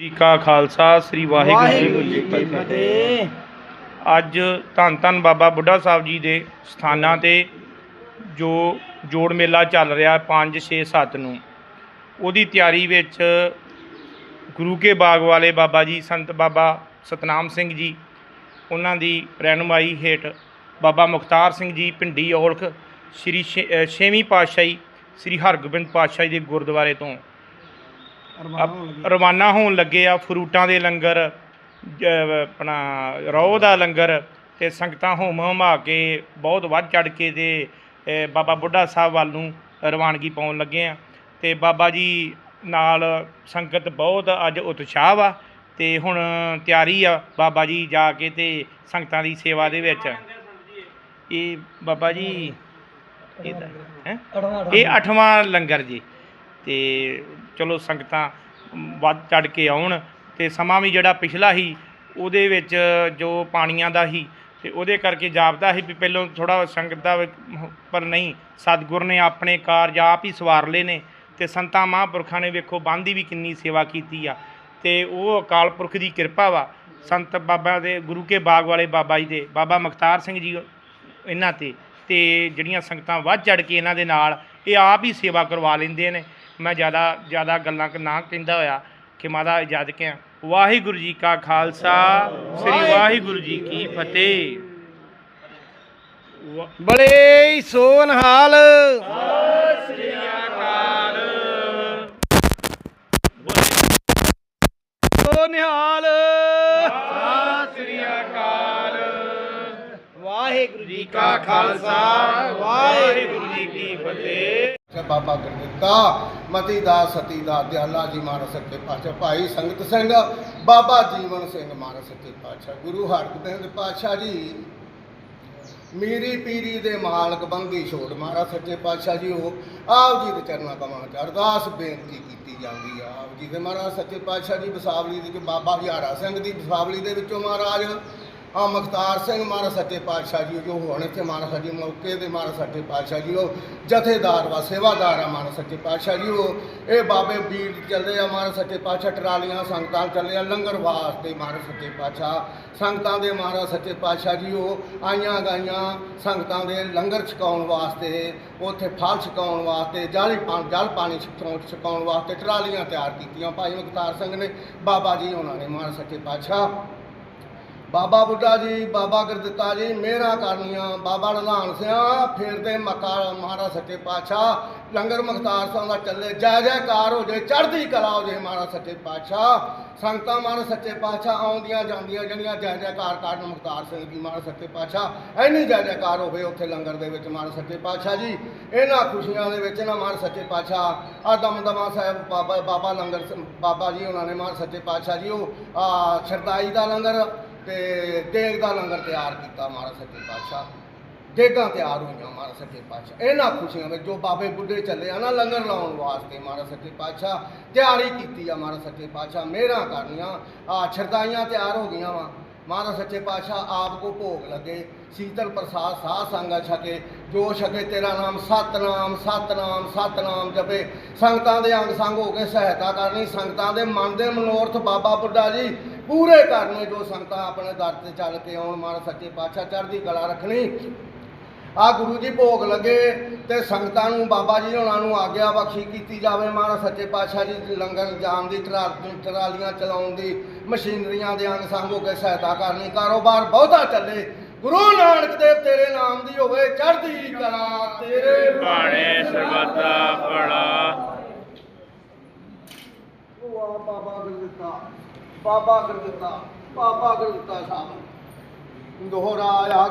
ਜੀ ਕਾ ਖਾਲਸਾ ਸ੍ਰੀ ਵਾਹਿਗੁਰੂ ਜੀ ਕੀ ਫਤਿਹ। ਅੱਜ ਧੰਨ ਧੰਨ ਬਾਬਾ ਬੁੱਢਾ ਸਾਹਿਬ ਜੀ ਦੇ ਸਥਾਨਾਂ ਤੇ ਜੋ ਜੋੜ ਮੇਲਾ ਚੱਲ ਰਿਹਾ 5 6 7 ਨੂੰ ਉਹਦੀ ਤਿਆਰੀ ਵਿੱਚ ਗੁਰੂ ਕੇ ਬਾਗ ਵਾਲੇ ਬਾਬਾ ਜੀ ਸੰਤ ਬਾਬਾ ਸਤਨਾਮ ਸਿੰਘ ਜੀ ਉਹਨਾਂ ਦੀ ਰਹਿਨੁਮਾਈ ਹੇਠ ਬਾਬਾ ਮੁਖਤਾਰ ਸਿੰਘ ਜੀ ਪਿੰਡੀ ਔਲਖ ਸ੍ਰੀ ਛੇਵੀਂ ਪਾਤਸ਼ਾਹੀ ਸ੍ਰੀ ਹਰਗੋਬਿੰਦ ਪਾਤਸ਼ਾਹੀ ਦੇ ਗੁਰਦੁਆਰੇ ਤੋਂ ਅਪ- ਰਵਾਨਾ ਹੋਣ ਲੱਗੇ ਆ ਫਰੂਟਾਂ ਦੇ ਲੰਗਰ ਜ- ਆਪਣਾ ਰੋਹ ਦਾ ਲੰਗਰ ਤੇ ਸੰਗਤਾਂ ਹੋਮ ਹਮਾ ਕੇ ਬਹੁਤ ਵੱਧ ਚੜ ਕੇ ਤੇ ਅ, ਬਾਬਾ ਬੁੱਢਾ ਸਾਹਿਬ ਵੱਲ ਨੂੰ ਰਵਾਨਗੀ ਪਾਉਣ ਲੱਗੇ ਆ। ਤੇ ਬਾਬਾ ਜੀ ਨਾਲ ਸੰਗਤ ਬਹੁਤ ਅੱਜ ਉਤਸ਼ਾਹ ਵਾ ਤੇ ਹੁਣ ਤਿਆਰੀ ਆ ਬਾਬਾ ਜੀ ਜਾ ਕੇ ਤੇ ਸੰਗਤਾਂ ਦੀ ਸੇਵਾ ਦੇ ਵਿੱਚ। ਇਹ ਬਾਬਾ ਜੀ ਇਹਦਾ ਹੈ? ਇਹ ਅੱਠਵਾਂ ਲੰਗਰ ਜੀ। ਤੇ ਚਲੋ ਸੰਗਤਾਂ ਵੱਧ ਚੜ ਕੇ ਆਉਣ ਤੇ ਸਮਾਂ ਵੀ ਜਿਹੜਾ ਪਿਛਲਾ ਸੀ, ਉਹਦੇ ਵਿੱਚ ਜੋ ਪਾਣੀਆਂ ਦਾ ਸੀ ਤੇ ਉਹਦੇ ਕਰਕੇ ਜਾਪਦਾ ਸੀ ਵੀ ਪਹਿਲਾਂ ਥੋੜਾ ਸੰਗਤ ਦਾ ਪਰ ਨਹੀਂ, ਸਤਿਗੁਰ ਨੇ ਆਪਣੇ ਕਾਰਜ ਆਪ ਹੀ ਸਵਾਰ ਲਏ ਨੇ ਤੇ ਸੰਤਾਂ ਮਹਾਂਪੁਰਖਾਂ ਨੇ ਵੇਖੋ ਬੰਦੀ ਵੀ ਕਿੰਨੀ ਸੇਵਾ ਕੀਤੀ ਆ ਤੇ ਉਹ ਅਕਾਲ ਪੁਰਖ ਦੀ ਕਿਰਪਾ ਵਾ, ਸੰਤ ਬਾਬਾ ਦੇ, ਗੁਰੂ ਕੇ ਬਾਗ ਵਾਲੇ ਬਾਬਾ ਜੀ ਦੇ, ਬਾਬਾ ਮੁਖਤਾਰ ਸਿੰਘ ਜੀ ਇਹਨਾਂ ਤੇ ਤੇ ਜਿਹੜੀਆਂ ਸੰਗਤਾਂ ਵੱਧ ਚੜ ਕੇ ਇਹਨਾਂ ਦੇ ਨਾਲ, ਇਹ ਆਪ ਹੀ ਸੇਵਾ ਕਰਵਾ ਲੈਂਦੇ ਨੇ ਮੈਂ ਜ਼ਿਆਦਾ ਜ਼ਿਆਦਾ ਗੱਲਾਂ ਨਾ ਕਹਿੰਦਾ ਹੋਇਆ ਕਿ ਮਾਦਾ ਇਜਾਜ਼ਤ ਕੇ ਵਾਹਿਗੁਰੂ ਜੀ ਕਾ ਖਾਲਸਾ ਸ੍ਰੀ ਵਾਹਿਗੁਰੂ ਜੀ ਕੀ ਫਤਿਹ। ਬੜੇ ਸੋਨਹਾਲ ਸ੍ਰੀ ਅਕਾਲ। ਸੋਨਹਾਲ ਸ੍ਰੀ ਅਕਾਲ। ਵਾਹਿਗੁਰੂ ਜੀ ਕਾ ਖਾਲਸਾ। ਵਾਹਿਗੁਰੂ ਜੀ ਕੀ ਫਤਿਹ। ਬਾਬਾ ਗੁਰਦਿੱਤਾ ਮਤੀ ਦਾ, ਸਤੀ ਦਾ, ਦਿਆਲਾ ਜੀ ਮਹਾਰਾਜ ਸੱਚੇ ਪਾਤਸ਼ਾਹ ਭਾਈ ਸੰਗਤ ਸਿੰਘ, ਬਾਬਾ ਜੀਵਨ ਸਿੰਘ ਮਹਾਰਾਜ ਸੱਚੇ ਪਾਤਸ਼ਾਹ ਗੁਰੂ ਹਰਗੋਬਿੰਦ ਪਾਤਸ਼ਾਹ ਜੀ, ਮੀਰੀ ਪੀਰੀ ਦੇ ਮਾਲਕ ਬੰਦੀ ਛੋੜ ਮਹਾਰਾਜ ਸੱਚੇ ਪਾਤਸ਼ਾਹ ਜੀ ਉਹ, ਆਪ ਜੀ ਦੇ ਚਰਨਾਂ ਕਮਾਂ ਚ ਅਰਦਾਸ ਬੇਨਤੀ ਕੀਤੀ ਜਾਂਦੀ ਆ। ਆਪ ਜੀ ਦੇ ਮਹਾਰਾਜ ਸੱਚੇ ਪਾਤਸ਼ਾਹ ਜੀ, ਬਸਾਵਲੀ ਦੇ ਵਿੱਚ ਬਾਬਾ ਹਜ਼ਾਰਾ ਸਿੰਘ ਦੀ ਬਸਾਵਲੀ ਦੇ ਵਿੱਚੋਂ ਮਹਾਰਾਜ ਆ ਮੁਖਤਾਰ ਸਿੰਘ ਮਹਾਰਾਜ ਸੱਚੇ ਪਾਤਸ਼ਾਹ ਜੀ ਜੋ ਹੁਣ ਇੱਥੇ ਮਹਾਰਾਜ ਸਾਡੇ ਮੌਕੇ ਦੇ ਮਹਾਰਾਜ ਸੱਚੇ ਪਾਤਸ਼ਾਹ ਜੀ ਉਹ ਜਥੇਦਾਰ ਵਾ, ਸੇਵਾਦਾਰ ਆ ਮਹਾਰਾਜ ਸੱਚੇ ਪਾਤਸ਼ਾਹ ਜੀ ਉਹ। ਇਹ ਬਾਬੇ ਵੀਰ ਚੱਲੇ ਆ ਮਹਾਰਾਜ ਸੱਚੇ ਪਾਤਸ਼ਾਹ, ਟਰਾਲੀਆਂ, ਸੰਗਤਾਂ ਚੱਲੇ ਆ, ਲੰਗਰ ਵਾਸਤੇ ਮਹਾਰਾਜ ਸੱਚੇ ਪਾਤਸ਼ਾਹ। ਸੰਗਤਾਂ ਦੇ ਮਹਾਰਾਜ ਸੱਚੇ ਪਾਤਸ਼ਾਹ ਜੀ ਉਹ ਆਈਆਂ ਗਾਈਆਂ ਸੰਗਤਾਂ ਦੇ ਲੰਗਰ ਛਕਾਉਣ ਵਾਸਤੇ, ਉੱਥੇ ਫਲ ਛਕਾਉਣ ਵਾਸਤੇ, ਜਲ ਪਾਣੀ ਜਲ ਪਾਣੀ ਛਕਾਉਣ ਛਕਾਉਣ ਵਾਸਤੇ ਟਰਾਲੀਆਂ ਤਿਆਰ ਕੀਤੀਆਂ। ਭਾਈ ਮੁਖਤਾਰ ਸਿੰਘ ਨੇ, ਬਾਬਾ ਜੀ ਉਹਨਾਂ ਨੇ ਮਹਾਰਾਜ ਸੱਚੇ ਪਾਤਸ਼ਾਹ ਬਾਬਾ ਬੁੱਢਾ ਜੀ, ਬਾਬਾ ਗੁਰਦਿੱਤਾ ਜੀ ਮੇਰਾ ਕਰਨੀਆਂ। ਬਾਬਾ ਨਧਾਨ ਸਿਆ ਫੇਰਦੇ ਮੱਕਾ ਮਹਾਰਾਜ ਸੱਚੇ ਪਾਤਸ਼ਾਹ, ਲੰਗਰ ਮੁਖਤਾਰ ਸਿੰਘ ਦਾ ਚੱਲੇ। ਜੈ ਜੈਕਾਰ ਹੋ ਜੇ, ਚੜ੍ਹਦੀ ਕਲਾ ਹੋ ਜੇ ਮਹਾਰਾਜ ਸੱਚੇ ਪਾਤਸ਼ਾਹ। ਸੰਗਤਾਂ ਮਹਾਰਾਜ ਸੱਚੇ ਪਾਤਸ਼ਾਹ ਆਉਂਦੀਆਂ ਜਾਂਦੀਆਂ, ਜਿਹੜੀਆਂ ਜੈ ਜੈਕਾਰ ਕਰਨ ਮੁਖਤਾਰ ਸਿੰਘ ਜੀ ਮਹਾਰਾਜ ਸੱਚੇ ਪਾਤਸ਼ਾਹ। ਐਨੀ ਜੈ ਜੈਕਾਰ ਹੋਵੇ ਉੱਥੇ ਲੰਗਰ ਦੇ ਵਿੱਚ ਮਹਾਰਾਜ ਸੱਚੇ ਪਾਤਸ਼ਾਹ ਜੀ। ਇਹਨਾਂ ਖੁਸ਼ੀਆਂ ਦੇ ਵਿੱਚ ਨਾ ਮਹਾਰਾਜ ਸੱਚੇ ਪਾਤਸ਼ਾਹ। ਆ ਦਮਦਮਾ ਸਾਹਿਬ ਬਾਬਾ ਬਾਬਾ ਲੰਗਰ ਸ- ਬਾਬਾ ਜੀ ਉਹਨਾਂ ਨੇ ਮਹਾਰਾਜ ਸੱਚੇ ਪਾਤਸ਼ਾਹ ਜੀ, ਉਹ ਆ ਸ਼ਰਦਾਈ ਦਾ ਲੰਗਰ ਤੇ ਦੇਗ ਦਾ ਲੰਗਰ ਤਿਆਰ ਕੀਤਾ ਮਹਾਰਾਜ ਸੱਚੇ ਪਾਤਸ਼ਾਹ। ਦੇਗਾਂ ਤਿਆਰ ਹੋਈਆਂ ਮਹਾਰਾਜ ਸੱਚੇ ਪਾਤਸ਼ਾਹ। ਇਹਨਾਂ ਖੁਸ਼ੀਆਂ ਵਿੱਚ ਜੋ ਬਾਬੇ ਬੁੱਢੇ ਚੱਲੇ ਆ ਨਾ ਲੰਗਰ ਲਾਉਣ ਵਾਸਤੇ ਮਹਾਰਾਜ ਸੱਚੇ ਪਾਤਸ਼ਾਹ। ਤਿਆਰੀ ਕੀਤੀ ਆ ਮਹਾਰਾਜ ਸੱਚੇ ਪਾਤਸ਼ਾਹ, ਮਿਹਰਾਂ ਕਰਨੀਆਂ। ਆ ਛਰਦਾਈਆਂ ਤਿਆਰ ਹੋ ਗਈਆਂ ਵਾ। ਮਹਾਰਾਜ ਸੱਚੇ ਪਾਤਸ਼ਾਹ, ਆਪ ਕੋ ਭੋਗ ਲੱਗੇ। ਸੀਤਲ ਪ੍ਰਸਾਦ ਸਾਧ ਸੰਗਤ ਛਕੇ। ਜੋ ਛਕੇ, ਤੇਰਾ ਨਾਮ ਸਤਨਾਮ ਸਤਨਾਮ ਸਤਨਾਮ ਜਪੇ। ਸੰਗਤਾਂ ਦੇ ਅੰਗ ਸੰਗ ਹੋ ਕੇ ਸਹਾਇਤਾ ਕਰਨੀ। ਸੰਗਤਾਂ ਦੇ ਮਨ ਦੇ ਮਨੋਰਥ ਬਾਬਾ ਬੁੱਢਾ ਜੀ। ਪੂਰੇ ਕਰਨੇ ਜੋ ਸੰਗਤਾਂ ਆਪਣੇ ਦਰ ਤੇ ਚੱਲ ਕੇ ਆਉਣ ਮਹਾਰਾਜ ਸੱਚੇ ਪਾਤਸ਼ਾਹ ਚੜ੍ਹਦੀ ਕਲਾ ਰੱਖਣੀ। ਆ ਗੁਰੂ ਜੀ ਭੋਗ ਲੱਗੇ ਤੇ ਸੰਗਤਾਂ ਨੂੰ ਬਾਬਾ ਜੀ ਹੋਣਾ ਨੂੰ ਆਗਿਆ ਬਖਸ਼ੀ ਕੀਤੀ ਜਾਵੇ। ਮਹਾਰਾਜ ਸੱਚੇ ਪਾਤਸ਼ਾਹ ਜੀ ਲੰਗਰ ਜਾਣ ਦੀ ਟਰਾ- ਟਰਾਲੀਆਂ ਚਲਾਉਣ ਦੀ ਮਸ਼ੀਨਰੀਆਂ ਦੇ ਅੰਗ ਸੰਗ ਹੋ ਕੇ ਸਹਾਇਤਾ ਕਰਨੀ ਕਾਰੋਬਾਰ ਬਹੁਤਾ ਚੱਲੇ। ਗੁਰੂ ਨਾਨਕ ਦੇਵ ਤੇਰੇ ਨਾਮ ਦੀ ਹੋਵੇ ਚੜ੍ਹਦੀ ਕਲਾ ਤੇਰੇ ਬਾਣੇ ਸਰਬਤਾ ਭਲਾ ਵਾਹ ਬਾਬਾ ਗੁਰਦਿੱਤਾ ਬਾਬਾ ਗੁਰਦਿੱਤਾ ਬਾਬਾ ਗੁਰਦਿੱਤਾ ਸਾਹਿਬ ਦੋਹਰਾਇਆ